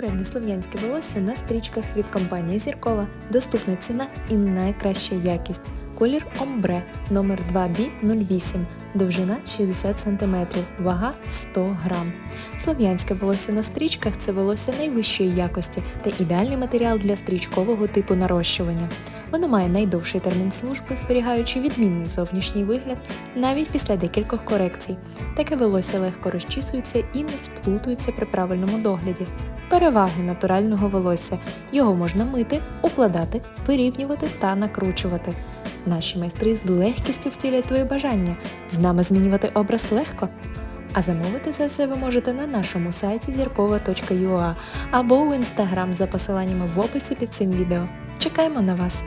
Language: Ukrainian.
Натуральне слов'янське волосся на стрічках від компанії Зіркова. Доступна ціна і найкраща якість. Колір омбре номер 2B08, довжина 60 см, вага 100 грам. Слов'янське волосся на стрічках це волосся найвищої якості та ідеальний матеріал для стрічкового типу нарощування. Воно має найдовший термін служби, зберігаючи відмінний зовнішній вигляд навіть після декількох корекцій. Таке волосся легко розчісується і не сплутується при правильному догляді. Переваги натурального волосся. Його можна мити, укладати, вирівнювати та накручувати. Наші майстри з легкістю втілять твої бажання. З нами змінювати образ легко. А замовити це все ви можете на нашому сайті зіркова.ua або у інстаграм за посиланнями в описі під цим відео. Чекаємо на вас!